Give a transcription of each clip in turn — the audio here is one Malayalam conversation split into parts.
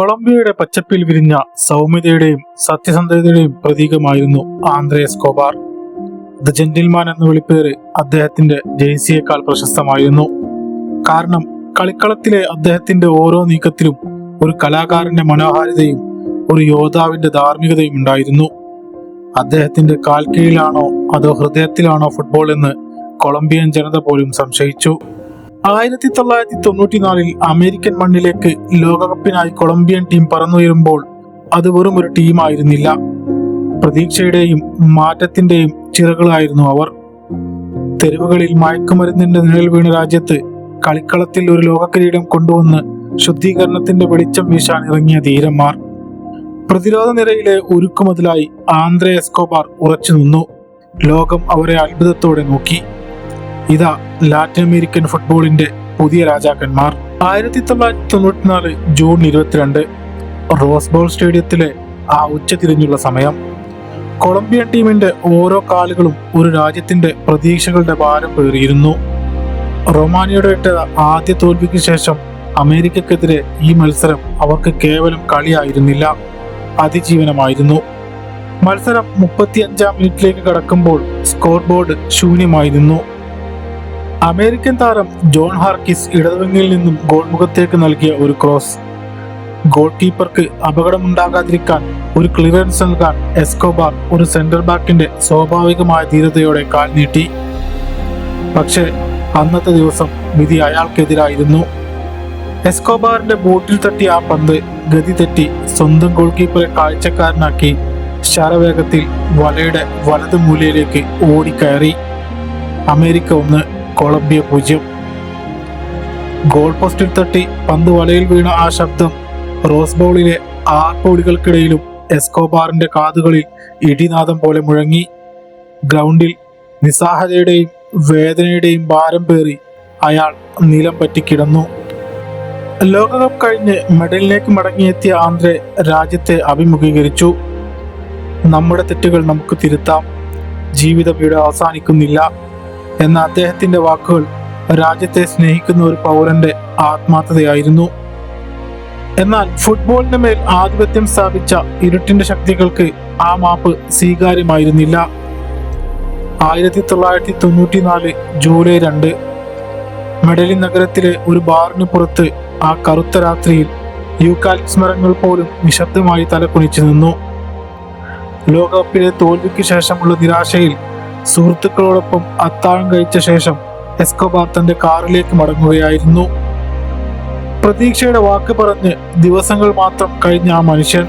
കൊളംബിയയുടെ പച്ചപ്പിൽ വിരിഞ്ഞ സൗമ്യതയുടെയും സത്യസന്ധതയുടെയും പ്രതീകമായിരുന്നു ആന്ദ്രേ കോബാർ. ദ ജെന്റിൽമാൻ എന്ന വിളിപ്പേര് അദ്ദേഹത്തിന്റെ ജേഴ്സിയേക്കാൾ പ്രശസ്തമായിരുന്നു. കാരണം കളിക്കളത്തിലെ അദ്ദേഹത്തിന്റെ ഓരോ നീക്കത്തിലും ഒരു കലാകാരന്റെ മനോഹാരിതയും ഒരു യോദ്ധാവിന്റെ ധാർമ്മികതയും ഉണ്ടായിരുന്നു. അദ്ദേഹത്തിന്റെ കാൽക്കീഴിലാണോ അതോ ഹൃദയത്തിലാണോ ഫുട്ബോൾ എന്ന് കൊളംബിയൻ ജനത പോലും സംശയിച്ചു. ആയിരത്തി തൊള്ളായിരത്തി തൊണ്ണൂറ്റിനാലിൽ അമേരിക്കൻ മണ്ണിലേക്ക് ലോകകപ്പിനായി കൊളംബിയൻ ടീം പറന്നുയരുമ്പോൾ അത് വെറും ഒരു ടീമായിരുന്നില്ല. പ്രതീക്ഷയുടെയും മാറ്റത്തിന്റെയും ചിറകളായിരുന്നു അവർ. തെരുവുകളിൽ മയക്കുമരുന്നിന്റെ നിഴൽ വീണ രാജ്യത്ത് കളിക്കളത്തിൽ ഒരു ലോകക്കിരീടം കൊണ്ടുവന്ന് ശുദ്ധീകരണത്തിന്റെ വെളിച്ചം വീശാൻ ഇറങ്ങിയ ധീരന്മാർ. പ്രതിരോധ നിരയിലെ ഉരുക്കുമതിലായി ആന്ദ്രേ എസ്കോബാർ ഉറച്ചു നിന്നു. ലോകം അവരെ അത്ഭുതത്തോടെ നോക്കി. ഇതാ ലാറ്റിൻ അമേരിക്കൻ ഫുട്ബോളിന്റെ പുതിയ രാജാക്കന്മാർ. ആയിരത്തി തൊള്ളായിരത്തി തൊണ്ണൂറ്റിനാല് ജൂൺ ഇരുപത്തിരണ്ട് റോസ്ബോൾ സ്റ്റേഡിയത്തിലെ ആ ഉച്ച തിരിഞ്ഞുള്ള സമയം. കൊളംബിയൻ ടീമിന്റെ ഓരോ കാലുകളും ഒരു രാജ്യത്തിന്റെ പ്രതീക്ഷകളുടെ ഭാരം പേറിയിരുന്നു. റൊമാനിയയുടെ ഇട്ട ആദ്യ തോൽവിക്ക് ശേഷം അമേരിക്കക്കെതിരെ ഈ മത്സരം അവർക്ക് കേവലം കളിയായിരുന്നില്ല. അതിജീവനമായിരുന്നു. മത്സരം മുപ്പത്തിയഞ്ചാം മിനിറ്റിലേക്ക് കടക്കുമ്പോൾ സ്കോർ ബോർഡ് ശൂന്യമായിരുന്നു. അമേരിക്കൻ താരം ജോൺ ഹാർക്കിസ് ഇടതുവിങ്ങിൽ നിന്നും ഗോൾമുഖത്തേക്ക് നൽകിയ ഒരു ക്രോസ് ഗോൾ കീപ്പർക്ക് അപകടമുണ്ടാകാതിരിക്കാൻ ഒരു ക്ലിയറൻസ് നൽകാൻ എസ്കോബാർ ഒരു സെന്റർ ബാക്കിന്റെ സ്വാഭാവികമായ ധീരതയോടെ കാൽ നീട്ടി. പക്ഷേ അന്നത്തെ ദിവസം വിധി അയാൾക്കെതിരായിരുന്നു. എസ്കോബാറിന്റെ ബോട്ടിൽ തട്ടി ആ പന്ത് ഗതി തെറ്റി സ്വന്തം ഗോൾ കീപ്പറെ കാഴ്ചക്കാരനാക്കി ശരവേഗത്തിൽ വലയുടെ വലത് മൂലയിലേക്ക് ഓടിക്കയറി. അമേരിക്ക ഒന്ന് കൊളംബിയ പൂജ്യം. ഗോൾ പോസ്റ്റിൽ തട്ടി പന്ത് വലയിൽ വീണ ആ ശബ്ദം റോസ് ബോളിലെ ആർപ്പോടികൾക്കിടയിലും എസ്കോബാറിന്റെ കാതുകളിൽ ഇടിനാദം പോലെ മുഴങ്ങി. ഗ്രൗണ്ടിൽ നിസ്സാഹതയുടെയും വേദനയുടെയും ഭാരം പേറി അയാൾ നിലം പറ്റി കിടന്നു. ലോകകപ്പ് കഴിഞ്ഞ് മെഡലിലേക്ക് മടങ്ങിയെത്തിയ ആന്ധ്രെ രാജ്യത്തെ അഭിമുഖീകരിച്ചു. നമ്മുടെ തെറ്റുകൾ നമുക്ക് തിരുത്താം. ജീവിതം ഇവിടെ അവസാനിക്കുന്നില്ല. എന്ന അദ്ദേഹത്തിന്റെ വാക്കുകൾ രാജ്യത്തെ സ്നേഹിക്കുന്ന ഒരു പൗരന്റെ ആത്മാർത്ഥതയായിരുന്നു. എന്നാൽ ഫുട്ബോളിന് മേൽ ആധിപത്യം സ്ഥാപിച്ച ഇരുട്ടിന്റെ ശക്തികൾക്ക് ആ മാപ്പ് സ്വീകാര്യമായിരുന്നില്ല. ആയിരത്തി തൊള്ളായിരത്തി തൊണ്ണൂറ്റിനാല് ജൂലൈ രണ്ട് മെഡലിൻ നഗരത്തിലെ ഒരു ബാറിന് പുറത്ത് ആ കറുത്ത രാത്രിയിൽ യൂക്കാലിക്സ് മരങ്ങൾ പോലും നിശബ്ദമായി തലകുനിച്ചു നിന്നു. ലോകകപ്പിലെ തോൽവിക്ക് ശേഷമുള്ള നിരാശയിൽ സുഹൃത്തുക്കളോടൊപ്പം അത്താഴം കഴിച്ച ശേഷം എസ്കോബാർ തന്റെ കാറിലേക്ക് മടങ്ങുകയായിരുന്നു. പ്രതീക്ഷയുടെ വാക്ക് പറഞ്ഞ് ദിവസങ്ങൾ മാത്രം കഴിഞ്ഞ ആ മനുഷ്യൻ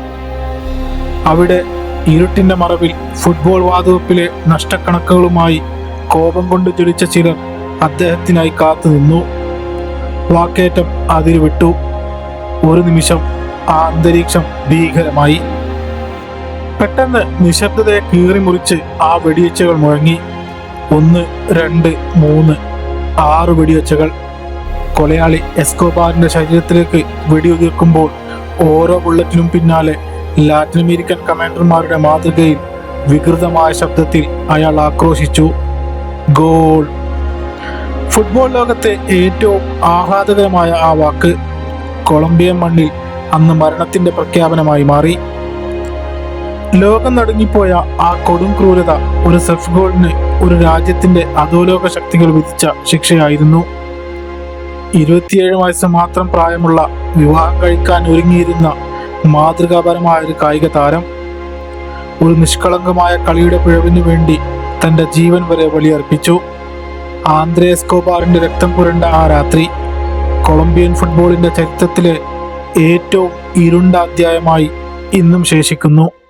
അവിടെ ഇരുട്ടിന്റെ മറവിൽ ഫുട്ബോൾ വാതുവെപ്പിലെ നഷ്ടക്കണക്കുകളുമായി കോപം കൊണ്ട് ജ്വലിച്ച ചിലർ അദ്ദേഹത്തിനായി കാത്തു നിന്നു. വാക്കേറ്റം അതിരുവിട്ടു. ഒരു നിമിഷം ആ അന്തരീക്ഷം ഭീകരമായി. പെട്ടെന്ന് നിശബ്ദതയെ കീറി മുറിച്ച് ആ വെടിയച്ചകൾ മുഴങ്ങി. ഒന്ന് രണ്ട് മൂന്ന് ആറ് വെടിവെച്ചകൾ. കൊലയാളി എസ്കോബാറിന്റെ ശരീരത്തിലേക്ക് വെടിയുതിർക്കുമ്പോൾ ഓരോ ബുള്ളറ്റിനും പിന്നാലെ ലാറ്റിൻ അമേരിക്കൻ കമാൻഡർമാരുടെ മാതൃകയിൽ വികൃതമായ ശബ്ദത്തിൽ അയാൾ ആക്രോശിച്ചു. ഗോൾ. ഫുട്ബോൾ ലോകത്തെ ഏറ്റവും ആഹ്ലാദകരമായ ആ വാക്ക്. കൊളംബിയൻ മണ്ണിൽ അന്ന് മരണത്തിന്റെ പ്രഖ്യാപനമായി മാറി. ലോകം നടുങ്ങിപ്പോയ ആ കൊടും ക്രൂരത ഒരു സെഫ് ഗോളിന് ഒരു രാജ്യത്തിന്റെ അധോലോക ശക്തികൾ വിധിച്ച ശിക്ഷയായിരുന്നു. ഇരുപത്തിയേഴ് വയസ്സ് മാത്രം പ്രായമുള്ള വിവാഹം കഴിക്കാൻ ഒരുങ്ങിയിരുന്ന മാതൃകാപരമായ ഒരു കായിക താരം ഒരു നിഷ്കളങ്കമായ കളിയുടെ പിഴവിനു വേണ്ടി തന്റെ ജീവൻ വരെ ബലിയർപ്പിച്ചു. ആന്ദ്രേ എസ്കോബാറിന്റെ രക്തം പുരണ്ട ആ രാത്രി കൊളംബിയൻ ഫുട്ബോളിന്റെ ചരിത്രത്തിലെ ഏറ്റവും ഇരുണ്ട അധ്യായമായി ഇന്നും ശേഷിക്കുന്നു.